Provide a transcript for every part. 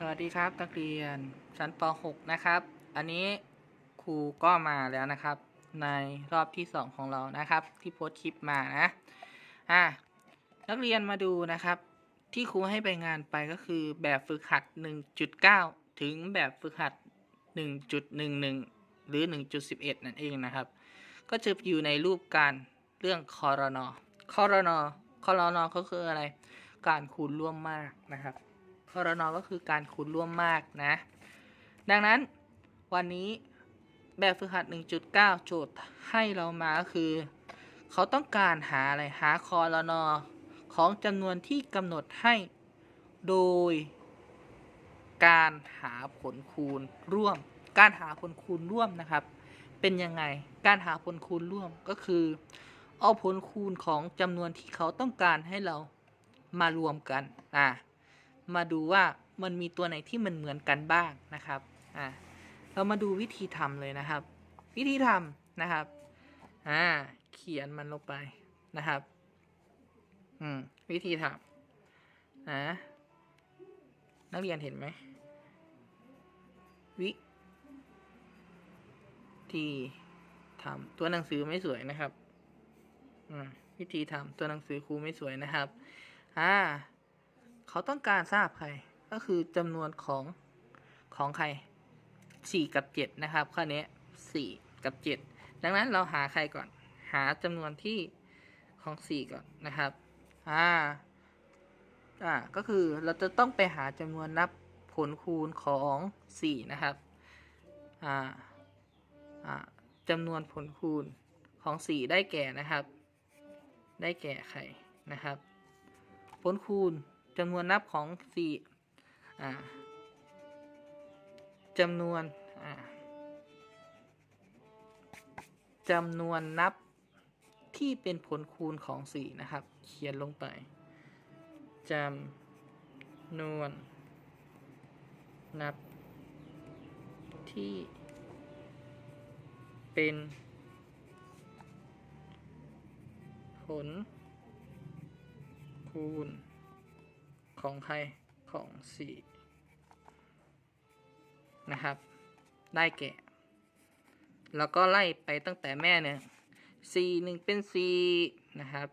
สวัสดีครับนักเรียนชั้นป .6 นะครับ อันนี้ครูก็มาแล้วนะครับ ในรอบที่ 2 ของเรานะครับ ที่โพสคลิปมานะอะนักเรียนมาดูนะครับ ที่ครูให้ไปงานไปก็คือแบบฝึกหัด 1.9 ถึงแบบฝึกหัด 1.11 หรือ 1.11 นั่นเองนะครับ ก็จะอยู่ในรูปการเรื่องคอรนอคอรนอคอรนอก็คืออะไร การคูณร่วมมากนะครับ ครนอก็คือการคูณร่วมมากนะ ดังนั้นวันนี้แบบฝึกหัด 1.9 โจทย์ให้เรามาก็คือ เขาต้องการหาอะไร หาคอรนอของจำนวนที่กำหนดให้ โดย การหาผลคูณร่วม การหาผลคูณร่วมนะครับ เป็นยังไง การหาผลคูณร่วมก็คือ เอาผลคูณของจำนวนที่เขาต้องการให้เรามารวมกัน อ่า มาดูว่ามันมีตัวไหนที่มันเหมือนกันบ้างนะครับอ่าเรามาดูวิธีทำเลยนะครับ วิธีทำนะครับอ่าเขียนมันลงไปนะครับอืมวิธีทำนะนักเรียนเห็นไหมวิธีทำตัวหนังสือไม่สวยนะครับ อืมวิธีทำตัวหนังสือครูไม่สวยนะครับ อ่า เขาต้องการทราบใคร ก็คือจำนวนของของใครสี่กับเจ็ดนะครับข้อนี้สี่กับเจ็ดดังนั้นเราหาใครก่อน หาจำนวนที่ของสี่ก่อนนะครับ อ่า อ่า ก็คือเราจะต้องไปหาจำนวนนับผลคูณของสี่นะครับ อ่า อ่าจำนวนผลคูณของสี่ได้แก่นะครับ ได้แก่ใครนะครับ ผลคูณ จำนวนนับของสี่จำนวนจำนวนนับที่เป็นผลคูณของสี่นะครับ เขียนลงไปจำนวนนับที่เป็นผลคูณ ของใครของสี่นะครับได้แก่ แล้วก็ไล่ไปตั้งแต่แม่เนี่ยสี่หนึ่งเป็นสี่นะครับ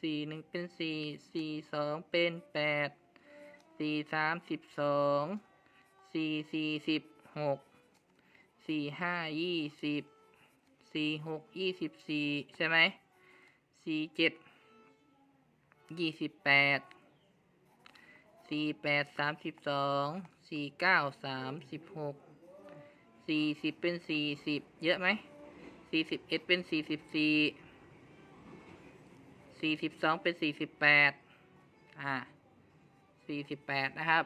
สี่หนึ่งเป็นสี่สี่สองเป็นแปดสี่สามสิบสองสี่สี่สิบหกสี่ห้ายี่สิบสี่หกยี่สิบสี่ใช่ไหมสี่เจ็ดยี่สิบแปด สี่แปดสามสิบสองสี่เก้าสามสิบหกสี่สิบเป็นสี่สิบเยอะไหมสี่สิบเอ็ดเป็นสี่สิบสี่สี่สิบสองเป็นสี่สิบแปดอ่าสี่สิบแปดนะครับ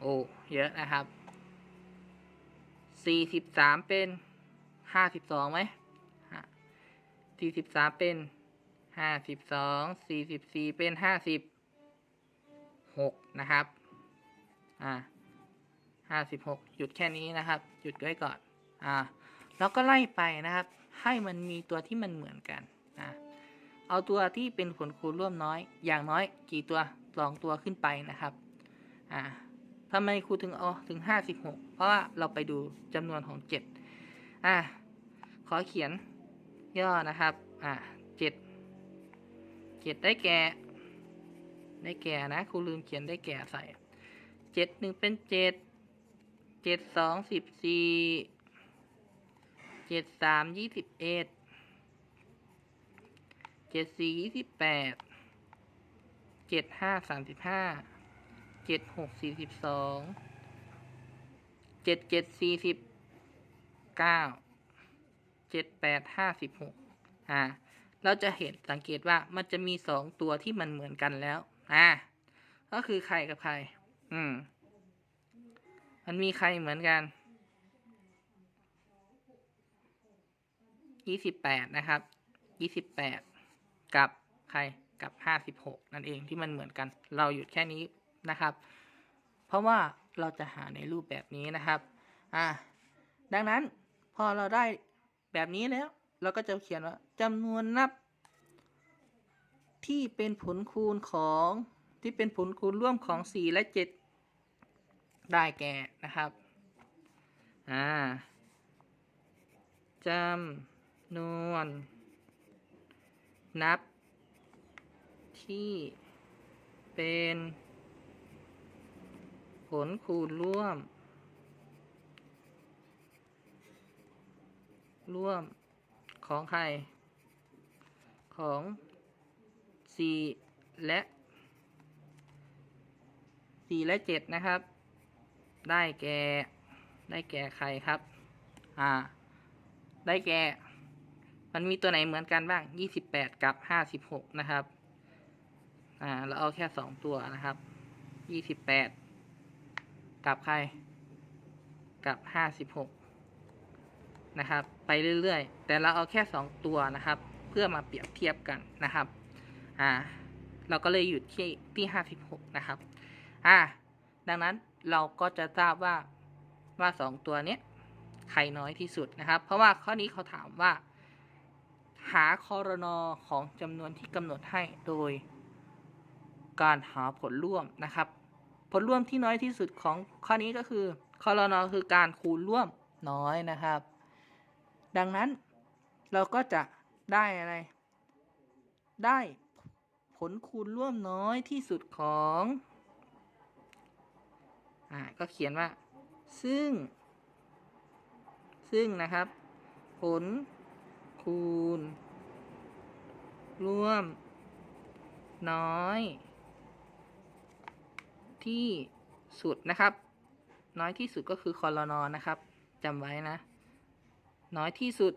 โอ้ เยอะนะครับสี่สิบสามเป็นห้าสิบสองไหมสี่สิบสามเป็น ห้าสิบสองสี่สิบสี่เป็นห้าสิบหกนะครับ อ่าห้าสิบหกหยุดแค่นี้นะครับ หยุดไว้ก่อน อ่า แล้วก็ไล่ไปนะครับ ให้มันมีตัวที่มันเหมือนกันอ่าเอาตัวที่เป็นผลคูณร่วมน้อย อย่างน้อยกี่ตัวสองตัวขึ้นไปนะครับ อ่าทำไมครูถึงเอาถึงห้าสิบหกเพราะว่าเราไปดูจำนวนของเจ็ดอ่าขอเขียนย่อนะครับ อ่า เจ็ดเจ็ดได้แก่ ได้แก่นะครูลืมเขียนได้แก่ใส่เจ็ดหนึ่งเป็นเจ็ดเจ็ดสองสิบสี่เจ็ดสามยี่สิบเอ็ดเจ็ดสี่ยี่สิบแปดเจ็ดห้าสามสิบห้าเจ็ดหกสี่สิบสองเจ็ดเจ็ดสี่สิบเก้าเจ็ดแปดห้าสิบหกอ่า เราจะเห็นสังเกตว่ามันจะมีสองตัวที่มันเหมือนกันแล้วอ่าก็คือใครกับใครอืม มันมีใครเหมือนกันยี่สิบแปดนะครับยี่สิบแปดกับใครกับห้าสิบหกนั่นเองที่มันเหมือนกัน เราหยุดแค่นี้นะครับ เพราะว่าเราจะหาในรูปแบบนี้นะครับ อ่า ดังนั้นพอเราได้แบบนี้แล้ว เราก็จะเขียนว่าจำนวนนับ ที่เป็นผลคูณของที่เป็นผลคูณร่วมของ 4 และ 7 ได้แก่นะครับ อ่าจำนวน นับ ที่เป็นผลคูณร่วม ร่วม ของใคร ของ4และ4และ7นะครับ ได้แก่ ได้แก่ใครครับ อ่า ได้แก่ มันมีตัวไหนเหมือนกันบ้าง 28 กับ 56 นะครับ อ่า เราเอาแค่ 2 ตัวนะครับ 28 กับใคร กับ 56 นะครับ ไปเรื่อยๆ แต่เราเอาแค่ 2 ตัวนะครับ เพื่อมาเปรียบเทียบกันนะครับอ่าเราก็เลยหยุดที่ที่56นะครับอ่าดังนั้นเราก็จะทราบว่าว่า 2 ตัวเนี้ยใครน้อยที่สุดนะครับ เพราะว่าข้อนี้เขาถามว่า หาคอรนอของจำนวนที่กำหนดให้โดย การหาผลร่วมนะครับ ผลร่วมที่น้อยที่สุดของข้อนี้ก็คือคอรนอคือการคูณร่วมน้อยนะครับ ดังนั้นเราก็จะได้อะไร ได้ผลคูณร่วมน้อยที่สุดของ อ่า ก็เขียนว่า ซึ่ง ซึ่งนะครับ ผลคูณ ร่วม น้อย ที่สุดนะครับ น้อยที่สุดก็คือคอรนอนะครับจำไว้นะ น้อยที่สุด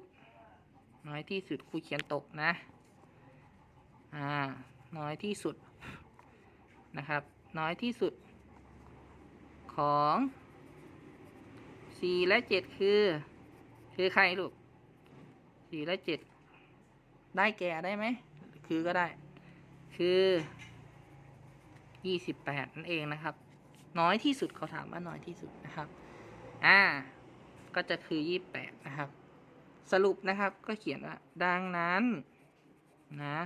น้อยที่สุดครูเขียนตกนะ อ่า น้อยที่สุดนะครับ น้อยที่สุด ของ4และ7คือ คือใครลูก4และ7ได้แก่ได้ไหม คือก็ได้ คือ28นั่นเองนะครับ น้อยที่สุดเขาถามว่าน้อยที่สุดนะครับ อ่า ก็จะคือ28นะครับ สรุปนะครับก็เขียนว่าดังนั้นนะ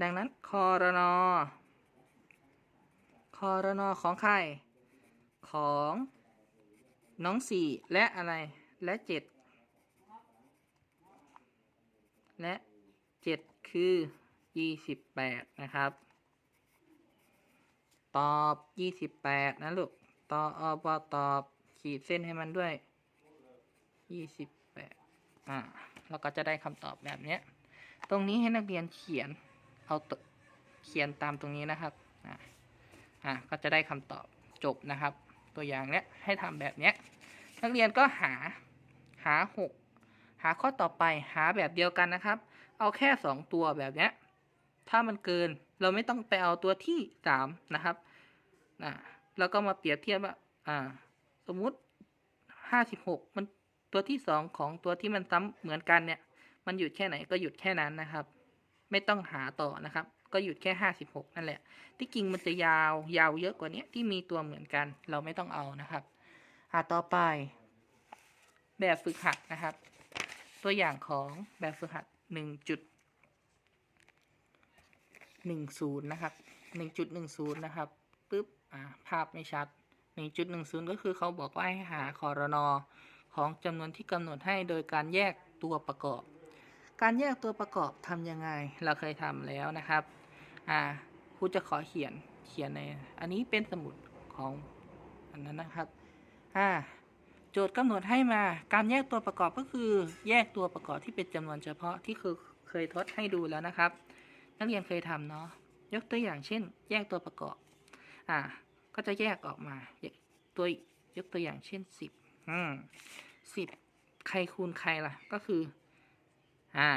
ดังนั้นคอรนอคอรนอของใคร ของน้องสี่และอะไรและเจ็ดและเจ็ดคือยี่สิบแปดนะครับ ตอบยี่สิบแปดนะลูก ตอบอบตอบ ขีดเส้นให้มันด้วยยี่สิบ อ่าเราก็จะได้คำตอบแบบเนี้ยตรงนี้ให้นักเรียนเขียนเอาเขียนตามตรงนี้นะครับอ่าอ่าก็จะได้คำตอบจบนะครับ ตัวอย่างเนี้ยให้ทำแบบเนี้ยนักเรียนก็หาหาหกหาข้อต่อไปหาแบบเดียวกันนะครับ เอาแค่สองตัวแบบเนี้ยถ้ามันเกินเราไม่ต้องไปเอาตัวที่สามนะครับนะแล้วก็มาเปรียบเทียบว่าอ่า สมมุติห้าสิบหกมัน ตัวที่สองของตัวที่มันซ้ำเหมือนกันเนี่ย มันหยุดแค่ไหนก็หยุดแค่นั้นนะครับ ไม่ต้องหาต่อนะครับ ก็หยุดแค่ห้าสิบหกนั่นแหละ ที่จริงมันจะยาวยาวเยอะกว่านี้ที่มีตัวเหมือนกัน เราไม่ต้องเอานะครับอ่าต่อไป แบบฝึกหัดนะครับ ตัวอย่างของแบบฝึกหัดหนึ่งจุดหนึ่งศูนย์นะครับหนึ่งจุดหนึ่งศูนย์นะครับปึ๊บอ่าภาพไม่ชัดหนึ่งจุดหนึ่งศูนย์ก็คือเขาบอกว่าให้หาคอรนอ ของจำนวนที่กำหนดให้โดยการแยกตัวประกอบ การแยกตัวประกอบทำยังไง เราเคยทำแล้วนะครับอ่าครูจะขอเขียนเขียนในอันนี้เป็นสมุดของอันนั้นนะครับอ่าโจทย์กำหนดให้มาการแยกตัวประกอบก็คือ แยกตัวประกอบที่เป็นจำนวนเฉพาะที่คือเคยทดให้ดูแล้วนะครับ นักเรียนเคยทำเนาะยกตัวอย่างเช่น แยกตัวประกอบอ่าก็จะแยกออกมาตัวยกตัวอย่างเช่นสิบ อืมสิบใครคูณใครล่ะ ก็คือ อ่า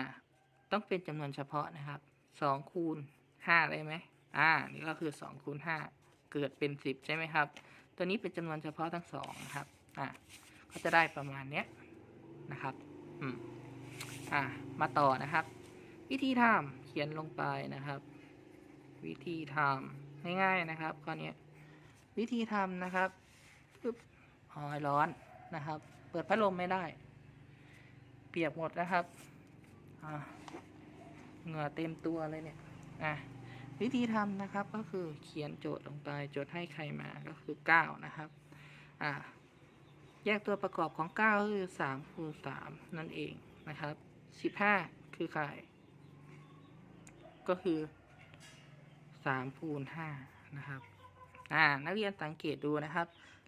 ต้องเป็นจำนวนเฉพาะนะครับสองคูณห้าได้ไหมอ่า นี่ก็คือสองคูณห้าเกิดเป็นสิบใช่ไหมครับ ตัวนี้เป็นจำนวนเฉพาะทั้งสองนะครับ อ่าก็จะได้ประมาณเนี้ยนะครับ อืม อ่า มาต่อนะครับ วิธีทำเขียนลงไปนะครับ วิธีทำง่ายๆนะครับข้อนี้วิธีทำนะครับปึ๊บหอยร้อน นะครับ เปิดพัดลมไม่ได้ เปียกหมดนะครับเหงื่อเต็มตัวเลยเนี่ยอะวิธีทำนะครับก็คือเขียนโจทย์ลงไปโจทย์ให้ใครมาก็คือ 9 นะครับอ่าแยกตัวประกอบของ 9 ก็คือ3คูณ3นั่นเองนะครับ 15 คือใคร ก็คือ3คูณ5นะครับอ่านักเรียนสังเกตดูนะครับ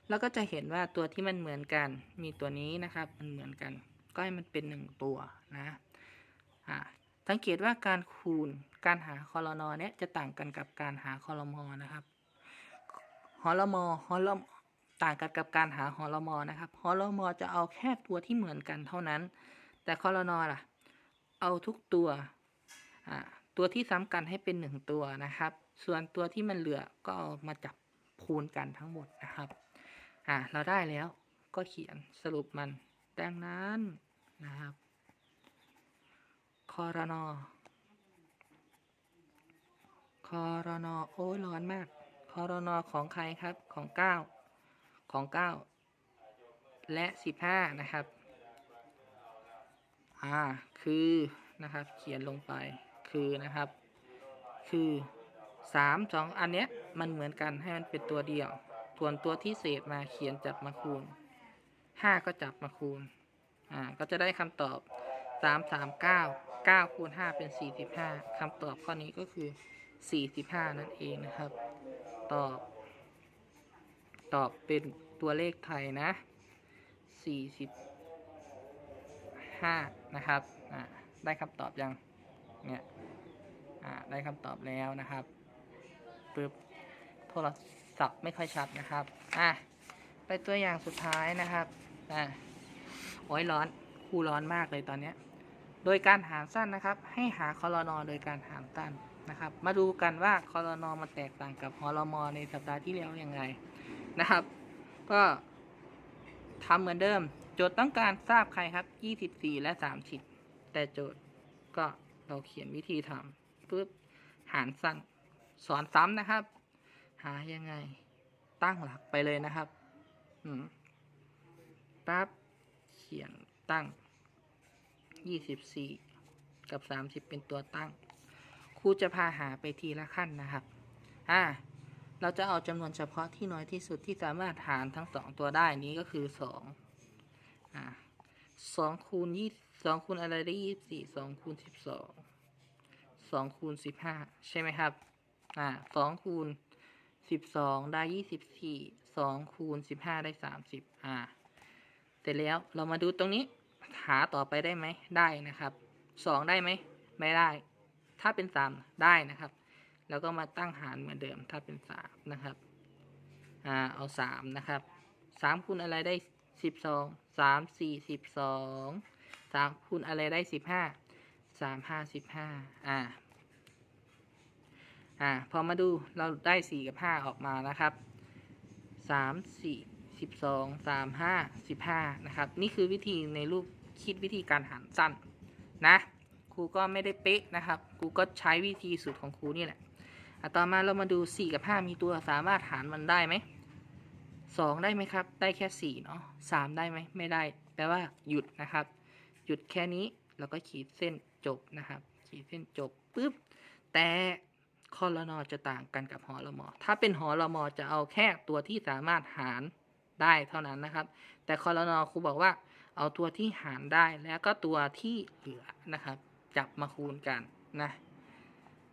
แล้วก็จะเห็นว่าตัวที่มันเหมือนกัน มีตัวนี้นะครับ มันเหมือนกัน ก็ให้มันเป็นหนึ่งตัวนะอ่าสังเกตว่าการคูณการหาคอรนอเนี่ยจะต่างกันกับการหาคอรมอนะครับฮอลมอฮอลมต่างกันกับการหาฮอลมอนะครับฮอลมอจะเอาแค่ตัวที่เหมือนกันเท่านั้น แต่คอรนอล่ะ เอาทุกตัวอ่าตัวที่ซ้ำกันให้เป็นหนึ่งตัวนะครับ ส่วนตัวที่มันเหลือก็เอามาจับคูณกันทั้งหมดนะครับ อ่าเราได้แล้วก็เขียนสรุปมัน ดังนั้นนะครับคอรนอคอรนอโอ้ยร้อนมากคอรนอของใครครับของเก้าของเก้าและสิบห้านะครับ อ่า คือนะครับ เขียนลงไป คือนะครับ คือสามสองอันเนี้ย มันเหมือนกันให้มันเป็นตัวเดียว ส่วนตัวที่เศษมาเขียนจับมาคูณห้าก็จับมาคูณ อ่า ก็จะได้คำตอบสามสามเก้าเก้าคูณห้าเป็นสี่สิบห้าคำตอบข้อนี้ก็คือสี่สิบห้านั่นเองนะครับ ตอบ ตอบเป็นตัวเลขไทยนะสี่สิบห้านะครับ อ่า ได้คำตอบยัง เนี่ย อ่า ได้คำตอบแล้วนะครับปึ๊บโทรศัพท์ จับไม่ค่อยชัดนะครับ อะ ไปตัวอย่างสุดท้ายนะครับ อะ โอ้ยร้อนครูร้อนมากเลยตอนเนี้ย โดยการหารสั้นนะครับ ให้หาคอรนอโดยการหารสั้นนะครับ มาดูกันว่าคอรนอมันแตกต่างกับฮอลมอในสัปดาห์ที่แล้วยังไงนะครับ ก็ทำเหมือนเดิม โจทย์ต้องการทราบใครครับ 24 และ 30 แต่โจทย์ก็เราเขียนวิธีทำปุ๊บหารสั้นสอนซ้ำนะครับ หายังไง ตั้งหลักไปเลยนะครับ อืมปั๊บเขียนตั้ง 24 กับ 30 เป็นตัวตั้ง ครูจะพาหาไปทีละขั้นนะครับ อ่า เราจะเอาจำนวนเฉพาะที่น้อยที่สุดที่สามารถหารทั้งสองตัวได้นี้ก็คือ 2 อ่าสองคูณยี่สองคูณอะไรได้ยี่สิบสี่สองคูณสิบสองสองคูณสิบห้าใช่ไหมครับ อ่าสองคูณ สิบสองได้ยี่สิบสี่สองคูณสิบห้าได้สามสิบอ่า เสร็จแล้วเรามาดูตรงนี้ หาต่อไปได้ไหมได้นะครับสองได้ไหมไม่ได้ ถ้าเป็นสามได้นะครับ แล้วก็มาตั้งหารเหมือนเดิม ถ้าเป็นสามนะครับอ่าเอาสามนะครับสามคูณอะไรได้สิบสองสามสี่สิบสองสามคูณอะไรได้สิบห้าสามห้าสิบห้าอ่า อ่าพอมาดูเราได้สี่กับห้าออกมานะครับสามสี่สิบสองสามห้าสิบห้านะครับ นี่คือวิธีในรูปคิดวิธีการหารสั้นนะครูก็ไม่ได้เป๊ะนะครับครูก็ใช้วิธีสูตรของครูนี่แหละอะต่อมาเรามาดูสี่กับห้ามีตัวสามารถหารมันได้ไหมสองได้ไหมครับ ได้แค่สี่เนาะสามได้ไหมไม่ได้ แปลว่าหยุดนะครับ หยุดแค่นี้แล้วก็ขีดเส้นจบนะครับ ขีดเส้นจบปุ๊บแต่ คอรนอจะต่างกันกับหอรมอถ้าเป็นหอรมอจะเอาแค่ตัวที่สามารถหารได้เท่านั้นนะครับ แต่คอรนอครูบอกว่า เอาตัวที่หารได้แล้วก็ตัวที่เหลือนะครับ จับมาคูณกันนะ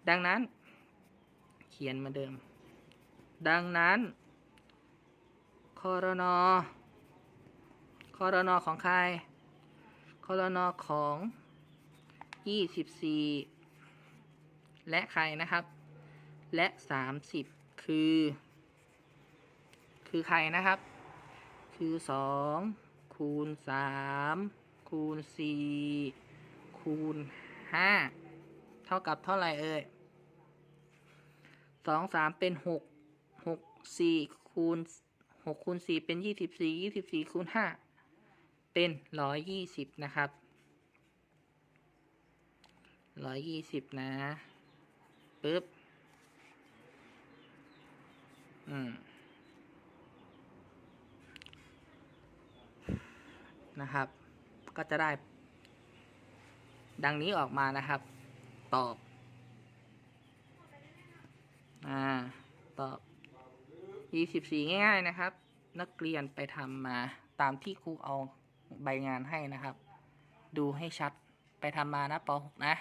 ดังนั้น เขียนมาเดิม ดังนั้นคอรนอคอรนอของใครคอรนอของ 24 และใครนะครับ และ 30 คือ คือใครนะครับ คือ 2 คูณ 3 คูณ 4 คูณ 5 เท่ากับเท่าไหร่เอ่ย2 3 เป็น 6 6 4 คูณหกคูณสี่เป็นยี่สิบสี่ยี่สิบสี่คูณห้าเป็นร้อยยี่สิบนะครับร้อยยี่สิบนะปึ๊บ นะครับ ก็จะได้ ดังนี้ออกมานะครับ ตอบ อ่า ตอบยี่สิบสี่ง่ายๆนะครับ นักเรียนไปทำมาตามที่ครูเอาใบงานให้นะครับ ดูให้ชัดไปทำมานะป .6 นะ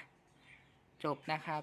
จบนะครับ